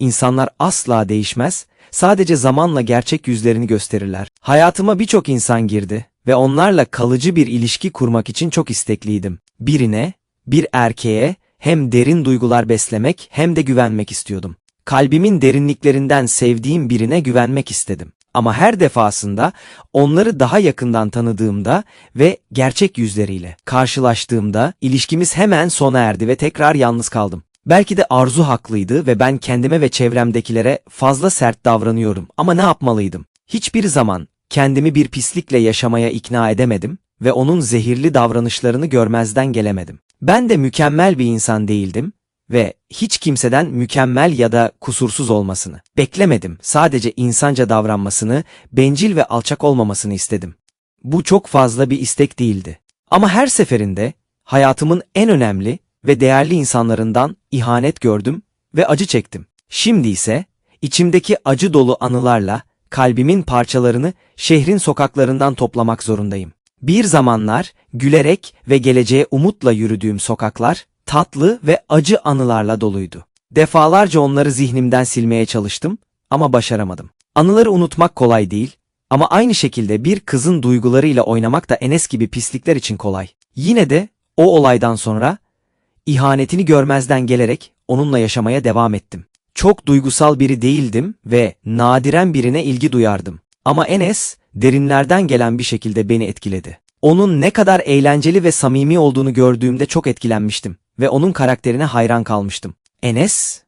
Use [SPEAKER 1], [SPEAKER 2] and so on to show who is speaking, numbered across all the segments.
[SPEAKER 1] İnsanlar asla değişmez, sadece zamanla gerçek yüzlerini gösterirler. Hayatıma birçok insan girdi ve onlarla kalıcı bir ilişki kurmak için çok istekliydim. Birine, bir erkeğe hem derin duygular beslemek hem de güvenmek istiyordum. Kalbimin derinliklerinden sevdiğim birine güvenmek istedim. Ama her defasında onları daha yakından tanıdığımda ve gerçek yüzleriyle karşılaştığımda ilişkimiz hemen sona erdi ve tekrar yalnız kaldım. Belki de arzu haklıydı ve ben kendime ve çevremdekilere fazla sert davranıyorum ama ne yapmalıydım? Hiçbir zaman kendimi bir pislikle yaşamaya ikna edemedim ve onun zehirli davranışlarını görmezden gelemedim. Ben de mükemmel bir insan değildim ve hiç kimseden mükemmel ya da kusursuz olmasını beklemedim. Sadece insanca davranmasını, bencil ve alçak olmamasını istedim. Bu çok fazla bir istek değildi. Ama her seferinde hayatımın en önemli ve değerli insanlarından ihanet gördüm ve acı çektim. Şimdi ise içimdeki acı dolu anılarla kalbimin parçalarını şehrin sokaklarından toplamak zorundayım. Bir zamanlar gülerek ve geleceğe umutla yürüdüğüm sokaklar tatlı ve acı anılarla doluydu. Defalarca onları zihnimden silmeye çalıştım ama başaramadım. Anıları unutmak kolay değil ama aynı şekilde bir kızın duygularıyla oynamak da Enes gibi pislikler için kolay. Yine de o olaydan sonra ihanetini görmezden gelerek onunla yaşamaya devam ettim. Çok duygusal biri değildim ve nadiren birine ilgi duyardım. Ama Enes derinlerden gelen bir şekilde beni etkiledi. Onun ne kadar eğlenceli ve samimi olduğunu gördüğümde çok etkilenmiştim ve onun karakterine hayran kalmıştım. Enes,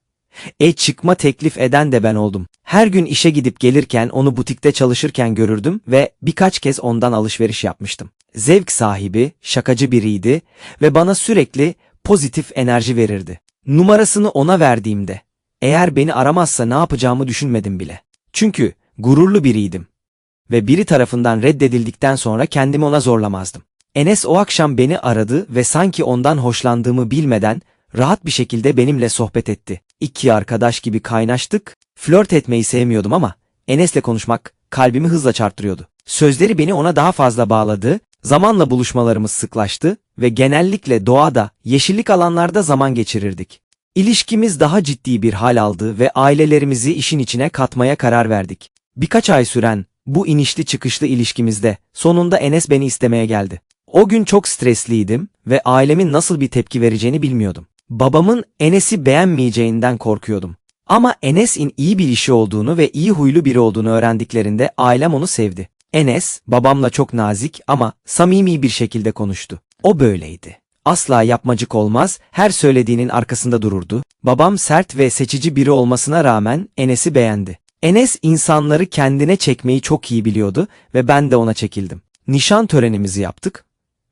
[SPEAKER 1] e çıkma teklif eden de ben oldum. Her gün işe gidip gelirken onu butikte çalışırken görürdüm ve birkaç kez ondan alışveriş yapmıştım. Zevk sahibi, şakacı biriydi ve bana sürekli pozitif enerji verirdi. Numarasını ona verdiğimde, eğer beni aramazsa ne yapacağımı düşünmedim bile. Çünkü gururlu biriydim ve biri tarafından reddedildikten sonra kendimi ona zorlamazdım. Enes o akşam beni aradı ve sanki ondan hoşlandığımı bilmeden rahat bir şekilde benimle sohbet etti. İki arkadaş gibi kaynaştık. Flört etmeyi sevmiyordum ama Enes'le konuşmak kalbimi hızla çarptırıyordu. Sözleri beni ona daha fazla bağladı, zamanla buluşmalarımız sıklaştı ve genellikle doğada, yeşillik alanlarda zaman geçirirdik. İlişkimiz daha ciddi bir hal aldı ve ailelerimizi işin içine katmaya karar verdik. Birkaç ay süren bu inişli çıkışlı ilişkimizde sonunda Enes beni istemeye geldi. O gün çok stresliydim ve ailemin nasıl bir tepki vereceğini bilmiyordum. Babamın Enes'i beğenmeyeceğinden korkuyordum. Ama Enes'in iyi bir işi olduğunu ve iyi huylu biri olduğunu öğrendiklerinde ailem onu sevdi. Enes, babamla çok nazik ama samimi bir şekilde konuştu. O böyleydi. Asla yapmacık olmaz, her söylediğinin arkasında dururdu. Babam sert ve seçici biri olmasına rağmen Enes'i beğendi. Enes insanları kendine çekmeyi çok iyi biliyordu ve ben de ona çekildim. Nişan törenimizi yaptık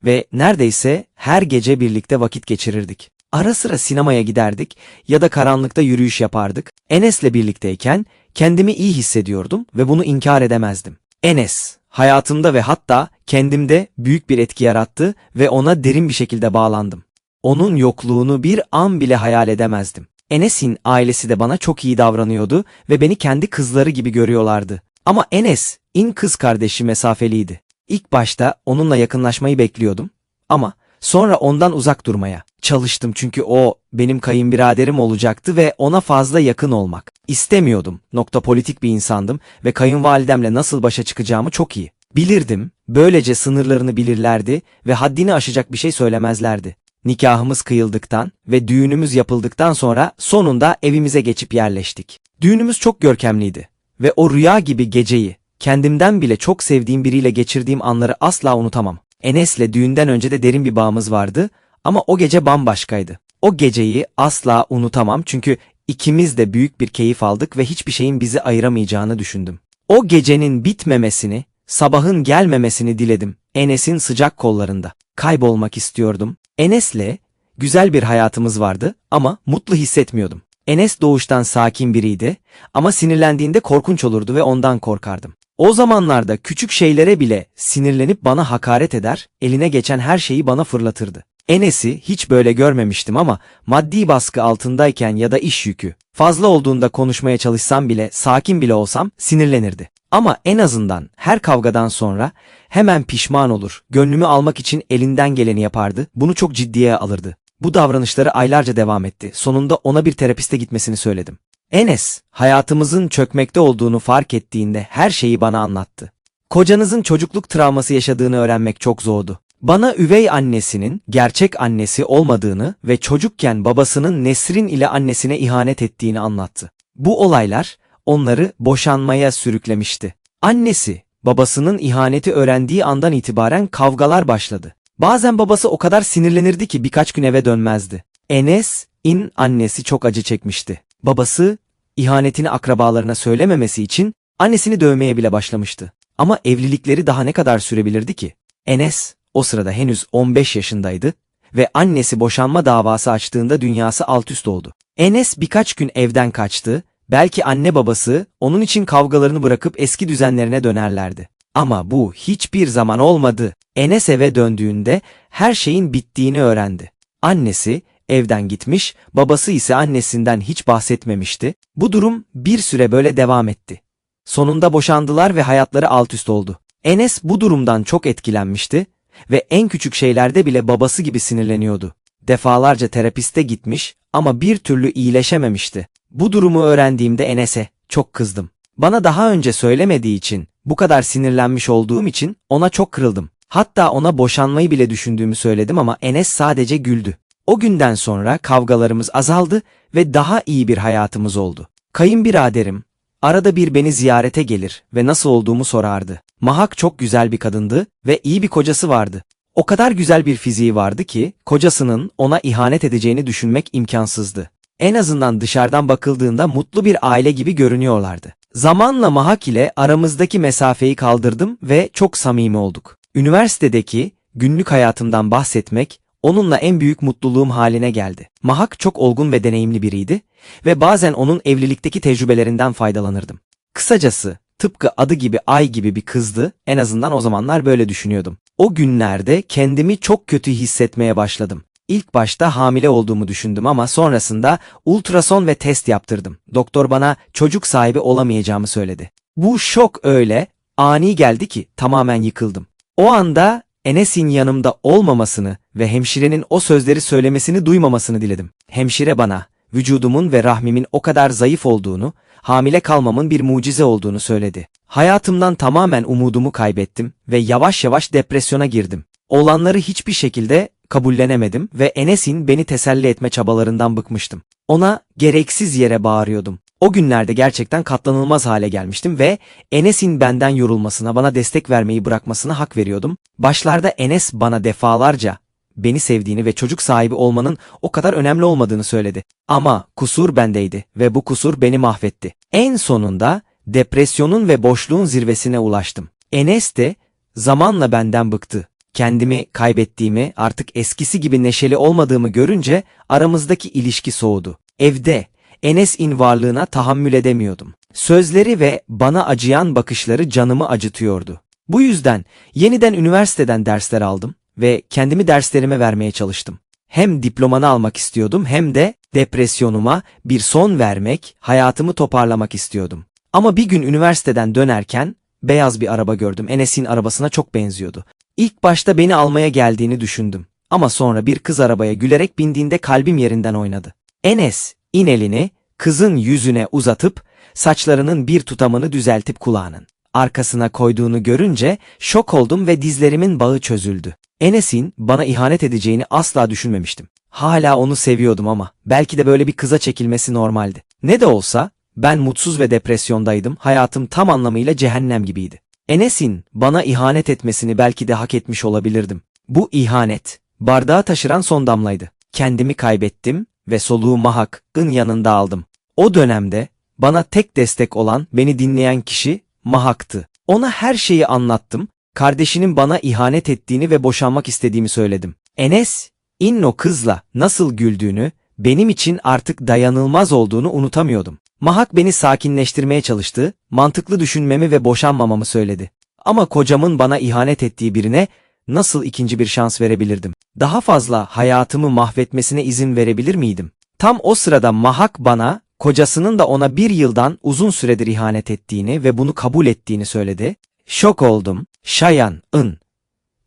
[SPEAKER 1] ve neredeyse her gece birlikte vakit geçirirdik. Ara sıra sinemaya giderdik ya da karanlıkta yürüyüş yapardık. Enes'le birlikteyken kendimi iyi hissediyordum ve bunu inkar edemezdim. Enes, hayatımda ve hatta kendimde büyük bir etki yarattı ve ona derin bir şekilde bağlandım. Onun yokluğunu bir an bile hayal edemezdim. Enes'in ailesi de bana çok iyi davranıyordu ve beni kendi kızları gibi görüyorlardı. Ama Enes, in kız kardeşi mesafeliydi. İlk başta onunla yakınlaşmayı bekliyordum ama sonra ondan uzak durmaya çalıştım çünkü o benim kayınbiraderim olacaktı ve ona fazla yakın olmak istemiyordum. Nokta politik bir insandım ve kayınvalidemle nasıl başa çıkacağımı çok iyi bilirdim. Böylece sınırlarını bilirlerdi ve haddini aşacak bir şey söylemezlerdi. Nikahımız kıyıldıktan ve düğünümüz yapıldıktan sonra sonunda evimize geçip yerleştik. Düğünümüz çok görkemliydi ve o rüya gibi geceyi kendimden bile çok sevdiğim biriyle geçirdiğim anları asla unutamam. Enes'le düğünden önce de derin bir bağımız vardı ama o gece bambaşkaydı. O geceyi asla unutamam çünkü ikimiz de büyük bir keyif aldık ve hiçbir şeyin bizi ayıramayacağını düşündüm. O gecenin bitmemesini, sabahın gelmemesini diledim. Enes'in sıcak kollarında. Kaybolmak istiyordum. Enes'le güzel bir hayatımız vardı ama mutlu hissetmiyordum. Enes doğuştan sakin biriydi ama sinirlendiğinde korkunç olurdu ve ondan korkardım. O zamanlarda küçük şeylere bile sinirlenip bana hakaret eder, eline geçen her şeyi bana fırlatırdı. Enes'i hiç böyle görmemiştim ama maddi baskı altındayken ya da iş yükü fazla olduğunda konuşmaya çalışsam bile sakin bile olsam sinirlenirdi. Ama en azından her kavgadan sonra hemen pişman olur, gönlümü almak için elinden geleni yapardı, bunu çok ciddiye alırdı. Bu davranışları aylarca devam etti. Sonunda ona bir terapiste gitmesini söyledim. Enes, hayatımızın çökmekte olduğunu fark ettiğinde her şeyi bana anlattı. Kocanızın çocukluk travması yaşadığını öğrenmek çok zordu. Bana üvey annesinin gerçek annesi olmadığını ve çocukken babasının Nesrin ile annesine ihanet ettiğini anlattı. Bu olaylar onları boşanmaya sürüklemişti. Annesi, babasının ihaneti öğrendiği andan itibaren kavgalar başladı. Bazen babası o kadar sinirlenirdi ki birkaç gün eve dönmezdi. Enes, in annesi çok acı çekmişti. Babası, ihanetini akrabalarına söylememesi için annesini dövmeye bile başlamıştı. Ama evlilikleri daha ne kadar sürebilirdi ki? Enes, o sırada henüz 15 yaşındaydı ve annesi boşanma davası açtığında dünyası alt üst oldu. Enes birkaç gün evden kaçtı, belki anne babası onun için kavgalarını bırakıp eski düzenlerine dönerlerdi. Ama bu hiçbir zaman olmadı. Enes eve döndüğünde her şeyin bittiğini öğrendi. Annesi evden gitmiş, babası ise annesinden hiç bahsetmemişti. Bu durum bir süre böyle devam etti. Sonunda boşandılar ve hayatları alt üst oldu. Enes bu durumdan çok etkilenmişti ve en küçük şeylerde bile babası gibi sinirleniyordu. Defalarca terapiste gitmiş ama bir türlü iyileşememişti. Bu durumu öğrendiğimde Enes'e çok kızdım. Bana daha önce söylemediği için, bu kadar sinirlenmiş olduğum için ona çok kırıldım. Hatta ona boşanmayı bile düşündüğümü söyledim ama Enes sadece güldü. O günden sonra kavgalarımız azaldı ve daha iyi bir hayatımız oldu. Kayınbiraderim, arada bir beni ziyarete gelir ve nasıl olduğumu sorardı. Mahak çok güzel bir kadındı ve iyi bir kocası vardı. O kadar güzel bir fiziği vardı ki kocasının ona ihanet edeceğini düşünmek imkansızdı. En azından dışarıdan bakıldığında mutlu bir aile gibi görünüyorlardı. Zamanla Mahak ile aramızdaki mesafeyi kaldırdım ve çok samimi olduk. Üniversitedeki günlük hayatımdan bahsetmek onunla en büyük mutluluğum haline geldi. Mahak çok olgun ve deneyimli biriydi ve bazen onun evlilikteki tecrübelerinden faydalanırdım. Kısacası tıpkı adı gibi ay gibi bir kızdı, en azından o zamanlar böyle düşünüyordum. O günlerde kendimi çok kötü hissetmeye başladım. İlk başta hamile olduğumu düşündüm ama sonrasında ultrason ve test yaptırdım. Doktor bana çocuk sahibi olamayacağımı söyledi. Bu şok öyle ani geldi ki tamamen yıkıldım. O anda Enes'in yanımda olmamasını ve hemşirenin o sözleri söylemesini duymamasını diledim. Hemşire bana vücudumun ve rahmimin o kadar zayıf olduğunu, hamile kalmamın bir mucize olduğunu söyledi. Hayatımdan tamamen umudumu kaybettim ve yavaş yavaş depresyona girdim. Olanları hiçbir şekilde kabullenemedim ve Enes'in beni teselli etme çabalarından bıkmıştım. Ona gereksiz yere bağırıyordum. O günlerde gerçekten katlanılmaz hale gelmiştim ve Enes'in benden yorulmasına, bana destek vermeyi bırakmasına hak veriyordum. Başlarda Enes bana defalarca beni sevdiğini ve çocuk sahibi olmanın o kadar önemli olmadığını söyledi. Ama kusur bendeydi ve bu kusur beni mahvetti. En sonunda depresyonun ve boşluğun zirvesine ulaştım. Enes de zamanla benden bıktı. Kendimi kaybettiğimi, artık eskisi gibi neşeli olmadığımı görünce aramızdaki ilişki soğudu. Evde Enes'in varlığına tahammül edemiyordum. Sözleri ve bana acıyan bakışları canımı acıtıyordu. Bu yüzden yeniden üniversiteden dersler aldım ve kendimi derslerime vermeye çalıştım. Hem diplomanı almak istiyordum hem de depresyonuma bir son vermek, hayatımı toparlamak istiyordum. Ama bir gün üniversiteden dönerken beyaz bir araba gördüm. Enes'in arabasına çok benziyordu. İlk başta beni almaya geldiğini düşündüm. Ama sonra bir kız arabaya gülerek bindiğinde kalbim yerinden oynadı. Enes, in elini, kızın yüzüne uzatıp, saçlarının bir tutamını düzeltip kulağının arkasına koyduğunu görünce şok oldum ve dizlerimin bağı çözüldü. Enes'in bana ihanet edeceğini asla düşünmemiştim. Hala onu seviyordum ama belki de böyle bir kıza çekilmesi normaldi. Ne de olsa ben mutsuz ve depresyondaydım, hayatım tam anlamıyla cehennem gibiydi. Enes'in bana ihanet etmesini belki de hak etmiş olabilirdim. Bu ihanet, bardağı taşıran son damlaydı. Kendimi kaybettim ve soluğu Mahak'ın yanında aldım. O dönemde bana tek destek olan, beni dinleyen kişi Mahak'tı. Ona her şeyi anlattım, kardeşinin bana ihanet ettiğini ve boşanmak istediğimi söyledim. Enes, İnno kızla nasıl güldüğünü, benim için artık dayanılmaz olduğunu unutamıyordum. Mahak beni sakinleştirmeye çalıştı, mantıklı düşünmemi ve boşanmamamı söyledi. Ama kocamın bana ihanet ettiği birine nasıl ikinci bir şans verebilirdim? Daha fazla hayatımı mahvetmesine izin verebilir miydim? Tam o sırada Mahak bana, kocasının da ona bir yıldan uzun süredir ihanet ettiğini ve bunu kabul ettiğini söyledi. Şok oldum. Şayan, ın.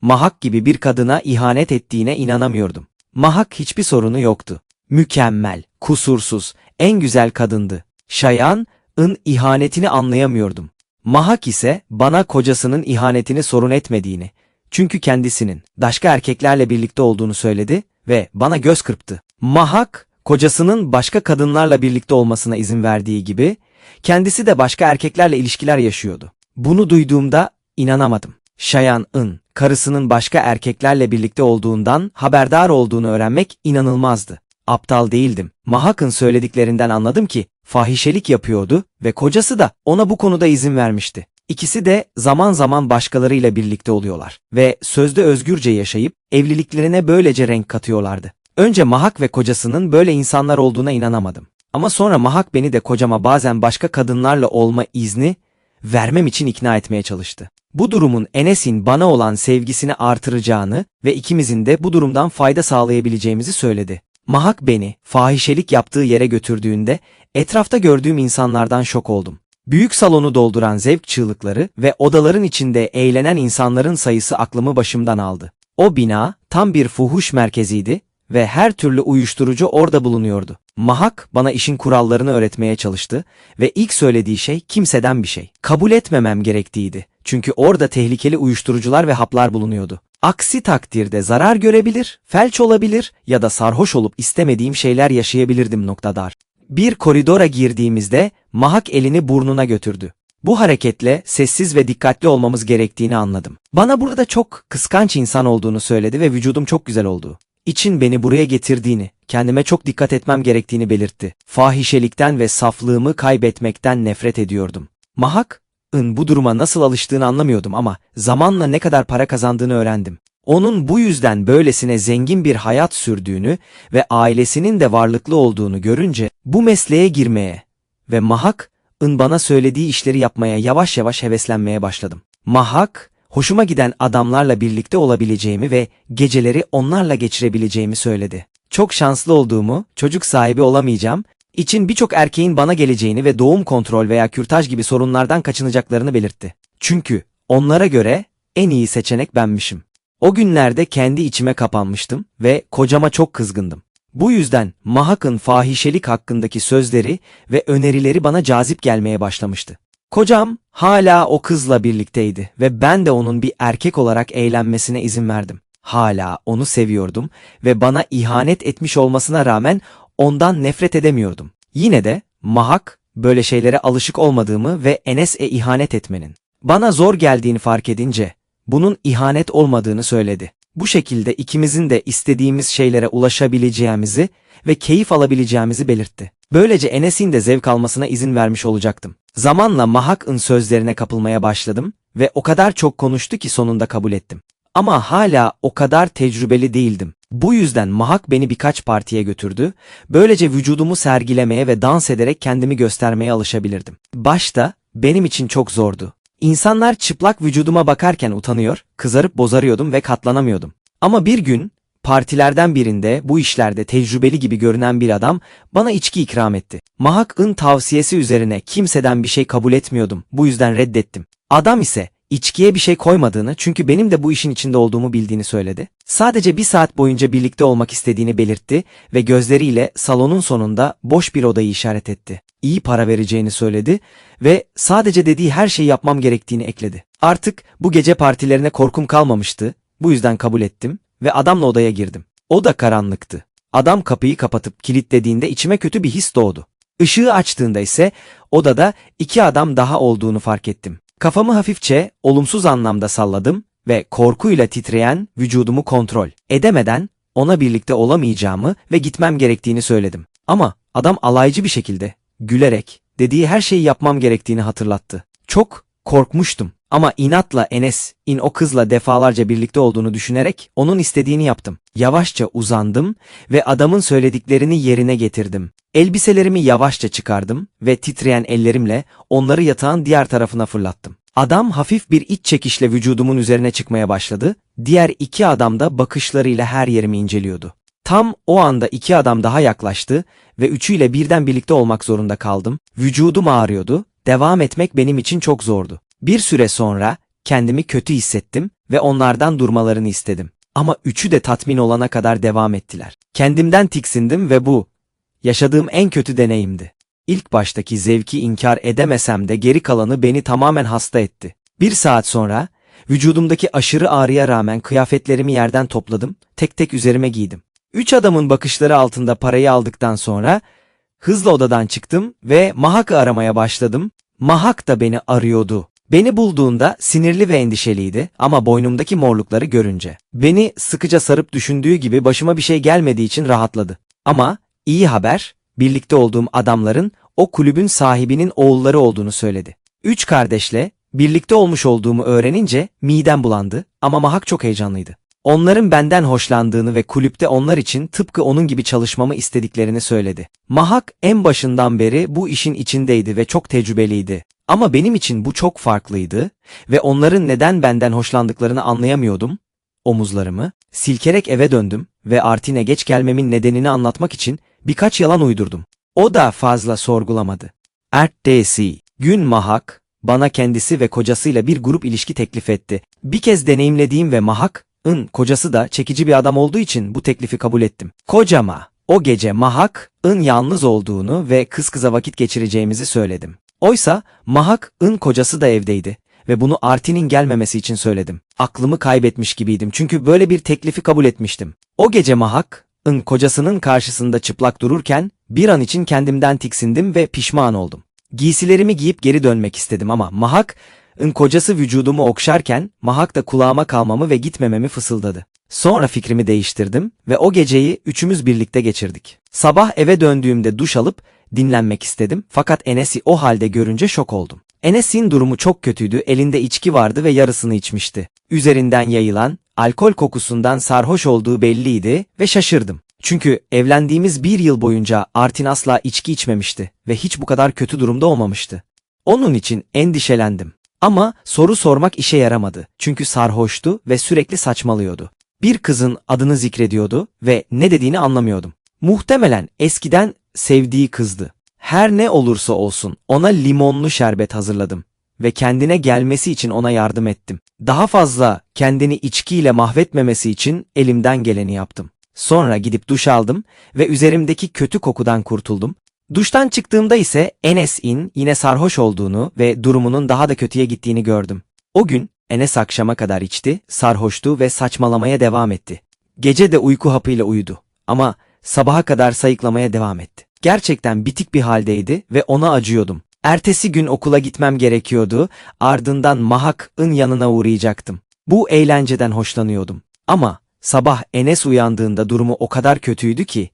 [SPEAKER 1] Mahak gibi bir kadına ihanet ettiğine inanamıyordum. Mahak hiçbir sorunu yoktu. Mükemmel, kusursuz, en güzel kadındı. Şayan'ın ihanetini anlayamıyordum. Mahak ise bana kocasının ihanetini sorun etmediğini, çünkü kendisinin başka erkeklerle birlikte olduğunu söyledi ve bana göz kırptı. Mahak, kocasının başka kadınlarla birlikte olmasına izin verdiği gibi, kendisi de başka erkeklerle ilişkiler yaşıyordu. Bunu duyduğumda inanamadım. Şayan'ın karısının başka erkeklerle birlikte olduğundan haberdar olduğunu öğrenmek inanılmazdı. Aptal değildim. Mahak'ın söylediklerinden anladım ki fahişelik yapıyordu ve kocası da ona bu konuda izin vermişti. İkisi de zaman zaman başkalarıyla birlikte oluyorlar ve sözde özgürce yaşayıp evliliklerine böylece renk katıyorlardı. Önce Mahak ve kocasının böyle insanlar olduğuna inanamadım. Ama sonra Mahak beni de kocama bazen başka kadınlarla olma izni vermem için ikna etmeye çalıştı. Bu durumun Enes'in bana olan sevgisini artıracağını ve ikimizin de bu durumdan fayda sağlayabileceğimizi söyledi. Mahak beni fahişelik yaptığı yere götürdüğünde etrafta gördüğüm insanlardan şok oldum. Büyük salonu dolduran zevk çığlıkları ve odaların içinde eğlenen insanların sayısı aklımı başımdan aldı. O bina tam bir fuhuş merkeziydi ve her türlü uyuşturucu orada bulunuyordu. Mahak bana işin kurallarını öğretmeye çalıştı ve ilk söylediği şey kimseden bir şey. Kabul etmemem gerektiğiydi. Çünkü orada tehlikeli uyuşturucular ve haplar bulunuyordu. Aksi takdirde zarar görebilir, felç olabilir ya da sarhoş olup istemediğim şeyler yaşayabilirdim noktadar. Bir koridora girdiğimizde Mahak elini burnuna götürdü. Bu hareketle sessiz ve dikkatli olmamız gerektiğini anladım. Bana burada çok kıskanç insan olduğunu söyledi ve vücudum çok güzel olduğu. İçin beni buraya getirdiğini, kendime çok dikkat etmem gerektiğini belirtti. Fahişelikten ve saflığımı kaybetmekten nefret ediyordum. Mahak, ın bu duruma nasıl alıştığını anlamıyordum ama zamanla ne kadar para kazandığını öğrendim. Onun bu yüzden böylesine zengin bir hayat sürdüğünü ve ailesinin de varlıklı olduğunu görünce bu mesleğe girmeye ve Mahak, ın bana söylediği işleri yapmaya yavaş yavaş heveslenmeye başladım. Mahak, hoşuma giden adamlarla birlikte olabileceğimi ve geceleri onlarla geçirebileceğimi söyledi. Çok şanslı olduğumu, çocuk sahibi olamayacağım, için birçok erkeğin bana geleceğini ve doğum kontrol veya kürtaj gibi sorunlardan kaçınacaklarını belirtti. Çünkü onlara göre en iyi seçenek benmişim. O günlerde kendi içime kapanmıştım ve kocama çok kızgındım. Bu yüzden Mahak'ın fahişelik hakkındaki sözleri ve önerileri bana cazip gelmeye başlamıştı. Kocam hala o kızla birlikteydi ve ben de onun bir erkek olarak eğlenmesine izin verdim. Hala onu seviyordum ve bana ihanet etmiş olmasına rağmen ondan nefret edemiyordum. Yine de Mahak böyle şeylere alışık olmadığımı ve Enes'e ihanet etmenin bana zor geldiğini fark edince bunun ihanet olmadığını söyledi. Bu şekilde ikimizin de istediğimiz şeylere ulaşabileceğimizi ve keyif alabileceğimizi belirtti. Böylece Enes'in de zevk almasına izin vermiş olacaktım. Zamanla Mahak'ın sözlerine kapılmaya başladım ve o kadar çok konuştu ki sonunda kabul ettim. Ama hala o kadar tecrübeli değildim. Bu yüzden Mahak beni birkaç partiye götürdü. Böylece vücudumu sergilemeye ve dans ederek kendimi göstermeye alışabilirdim. Başta benim için çok zordu. İnsanlar çıplak vücuduma bakarken utanıyor, kızarıp bozarıyordum ve katlanamıyordum. Ama bir gün partilerden birinde bu işlerde tecrübeli gibi görünen bir adam bana içki ikram etti. Mahak'ın tavsiyesi üzerine kimseden bir şey kabul etmiyordum. Bu yüzden reddettim. Adam ise içkiye bir şey koymadığını çünkü benim de bu işin içinde olduğumu bildiğini söyledi. Sadece bir saat boyunca birlikte olmak istediğini belirtti ve gözleriyle salonun sonunda boş bir odayı işaret etti. İyi para vereceğini söyledi ve sadece dediği her şeyi yapmam gerektiğini ekledi. Artık bu gece partilerine korkum kalmamıştı. Bu yüzden kabul ettim ve adamla odaya girdim. O da karanlıktı. Adam kapıyı kapatıp kilitlediğinde içime kötü bir his doğdu. Işığı açtığında ise odada iki adam daha olduğunu fark ettim. Kafamı hafifçe olumsuz anlamda salladım ve korkuyla titreyen vücudumu kontrol edemeden ona birlikte olamayacağımı ve gitmem gerektiğini söyledim. Ama adam alaycı bir şekilde, gülerek, dediği her şeyi yapmam gerektiğini hatırlattı. Çok korkmuştum ama inatla Enes, in o kızla defalarca birlikte olduğunu düşünerek onun istediğini yaptım. Yavaşça uzandım ve adamın söylediklerini yerine getirdim. Elbiselerimi yavaşça çıkardım ve titreyen ellerimle onları yatağın diğer tarafına fırlattım. Adam hafif bir iç çekişle vücudumun üzerine çıkmaya başladı. Diğer iki adam da bakışlarıyla her yerimi inceliyordu. Tam o anda iki adam daha yaklaştı ve üçüyle birden birlikte olmak zorunda kaldım. Vücudum ağrıyordu. Devam etmek benim için çok zordu. Bir süre sonra kendimi kötü hissettim ve onlardan durmalarını istedim. Ama üçü de tatmin olana kadar devam ettiler. Kendimden tiksindim ve bu yaşadığım en kötü deneyimdi. İlk baştaki zevki inkar edemesem de geri kalanı beni tamamen hasta etti. Bir saat sonra vücudumdaki aşırı ağrıya rağmen kıyafetlerimi yerden topladım, tek tek üzerime giydim. Üç adamın bakışları altında parayı aldıktan sonra hızla odadan çıktım ve Mahak'ı aramaya başladım. Mahak da beni arıyordu. Beni bulduğunda sinirli ve endişeliydi ama boynumdaki morlukları görünce. Beni sıkıca sarıp düşündüğü gibi başıma bir şey gelmediği için rahatladı. Ama iyi haber, birlikte olduğum adamların o kulübün sahibinin oğulları olduğunu söyledi. Üç kardeşle birlikte olmuş olduğumu öğrenince midem bulandı ama Mahak çok heyecanlıydı. Onların benden hoşlandığını ve kulüpte onlar için tıpkı onun gibi çalışmamı istediklerini söyledi. Mahak en başından beri bu işin içindeydi ve çok tecrübeliydi. Ama benim için bu çok farklıydı ve onların neden benden hoşlandıklarını anlayamıyordum. Omuzlarımı silkerek eve döndüm ve Artin'e geç gelmemin nedenini anlatmak için birkaç yalan uydurdum. O da fazla sorgulamadı. Ertesi gün Mahak bana kendisi ve kocasıyla bir grup ilişki teklif etti. Bir kez deneyimlediğim ve Mahak'ın kocası da çekici bir adam olduğu için bu teklifi kabul ettim. Kocama o gece Mahak'ın yalnız olduğunu ve kız kıza vakit geçireceğimizi söyledim. Oysa Mahak'ın kocası da evdeydi ve bunu Artin'in gelmemesi için söyledim. Aklımı kaybetmiş gibiydim çünkü böyle bir teklifi kabul etmiştim. O gece Mahak'ın kocasının karşısında çıplak dururken bir an için kendimden tiksindim ve pişman oldum. Giysilerimi giyip geri dönmek istedim ama Mahak'ın kocası vücudumu okşarken Mahak da kulağıma kalmamı ve gitmememi fısıldadı. Sonra fikrimi değiştirdim ve o geceyi üçümüz birlikte geçirdik. Sabah eve döndüğümde duş alıp dinlenmek istedim fakat Enes'i o halde görünce şok oldum. Enes'in durumu çok kötüydü, elinde içki vardı ve yarısını içmişti. Üzerinden yayılan, alkol kokusundan sarhoş olduğu belliydi ve şaşırdım. Çünkü evlendiğimiz bir yıl boyunca Artin asla içki içmemişti ve hiç bu kadar kötü durumda olmamıştı. Onun için endişelendim. Ama soru sormak işe yaramadı. Çünkü sarhoştu ve sürekli saçmalıyordu. Bir kızın adını zikrediyordu ve ne dediğini anlamıyordum. Muhtemelen eskiden sevdiği kızdı. Her ne olursa olsun ona limonlu şerbet hazırladım ve kendine gelmesi için ona yardım ettim. Daha fazla kendini içkiyle mahvetmemesi için elimden geleni yaptım. Sonra gidip duş aldım ve üzerimdeki kötü kokudan kurtuldum. Duştan çıktığımda ise Enes'in yine sarhoş olduğunu ve durumunun daha da kötüye gittiğini gördüm. O gün Enes akşama kadar içti, sarhoştu ve saçmalamaya devam etti. Gece de uyku hapıyla uyudu ama sabaha kadar sayıklamaya devam etti. Gerçekten bitik bir haldeydi ve ona acıyordum. Ertesi gün okula gitmem gerekiyordu, ardından Mahak'ın yanına uğrayacaktım. Bu eğlenceden hoşlanıyordum. Ama sabah Enes uyandığında durumu o kadar kötüydü ki,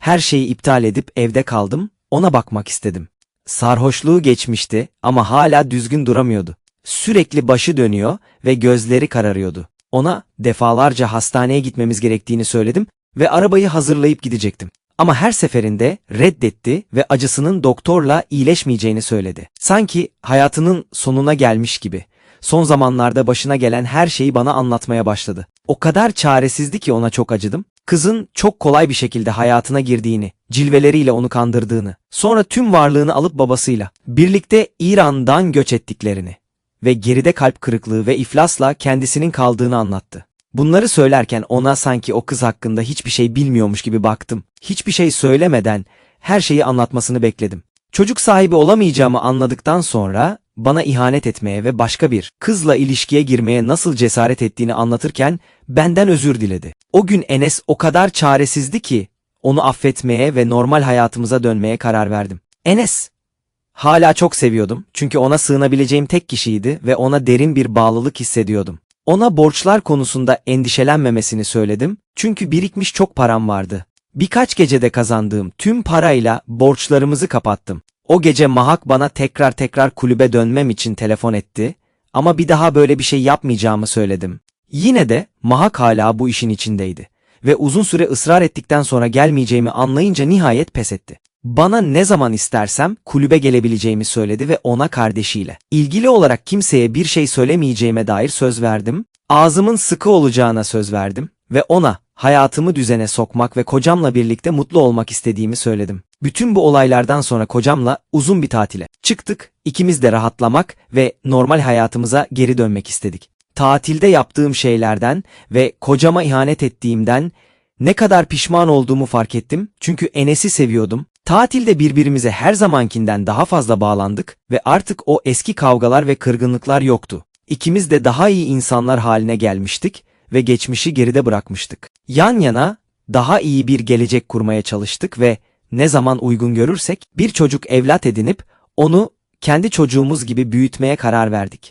[SPEAKER 1] her şeyi iptal edip evde kaldım, ona bakmak istedim. Sarhoşluğu geçmişti ama hala düzgün duramıyordu. Sürekli başı dönüyor ve gözleri kararıyordu. Ona defalarca hastaneye gitmemiz gerektiğini söyledim ve arabayı hazırlayıp gidecektim. Ama her seferinde reddetti ve acısının doktorla iyileşmeyeceğini söyledi. Sanki hayatının sonuna gelmiş gibi. Son zamanlarda başına gelen her şeyi bana anlatmaya başladı. O kadar çaresizdi ki ona çok acıdım. Kızın çok kolay bir şekilde hayatına girdiğini, cilveleriyle onu kandırdığını, sonra tüm varlığını alıp babasıyla birlikte İran'dan göç ettiklerini ve geride kalp kırıklığı ve iflasla kendisinin kaldığını anlattı. Bunları söylerken ona sanki o kız hakkında hiçbir şey bilmiyormuş gibi baktım. Hiçbir şey söylemeden her şeyi anlatmasını bekledim. Çocuk sahibi olamayacağımı anladıktan sonra bana ihanet etmeye ve başka bir kızla ilişkiye girmeye nasıl cesaret ettiğini anlatırken benden özür diledi. O gün Enes o kadar çaresizdi ki onu affetmeye ve normal hayatımıza dönmeye karar verdim. Enes hala çok seviyordum çünkü ona sığınabileceğim tek kişiydi ve ona derin bir bağlılık hissediyordum. Ona borçlar konusunda endişelenmemesini söyledim çünkü birikmiş çok param vardı. Birkaç gecede kazandığım tüm parayla borçlarımızı kapattım. O gece Mahak bana tekrar tekrar kulübe dönmem için telefon etti ama bir daha böyle bir şey yapmayacağımı söyledim. Yine de Mahak hala bu işin içindeydi ve uzun süre ısrar ettikten sonra gelmeyeceğimi anlayınca nihayet pes etti. Bana ne zaman istersem kulübe gelebileceğimi söyledi ve ona kardeşiyle. İlgili olarak kimseye bir şey söylemeyeceğime dair söz verdim. Ağzımın sıkı olacağına söz verdim ve ona hayatımı düzene sokmak ve kocamla birlikte mutlu olmak istediğimi söyledim. Bütün bu olaylardan sonra kocamla uzun bir tatile çıktık. İkimiz de rahatlamak ve normal hayatımıza geri dönmek istedik. Tatilde yaptığım şeylerden ve kocama ihanet ettiğimden ne kadar pişman olduğumu fark ettim çünkü Enes'i seviyordum Tatilde birbirimize her zamankinden daha fazla bağlandık ve artık o eski kavgalar ve kırgınlıklar yoktu. İkimiz de daha iyi insanlar haline gelmiştik ve geçmişi geride bırakmıştık. Yan yana daha iyi bir gelecek kurmaya çalıştık ve ne zaman uygun görürsek bir çocuk evlat edinip onu kendi çocuğumuz gibi büyütmeye karar verdik.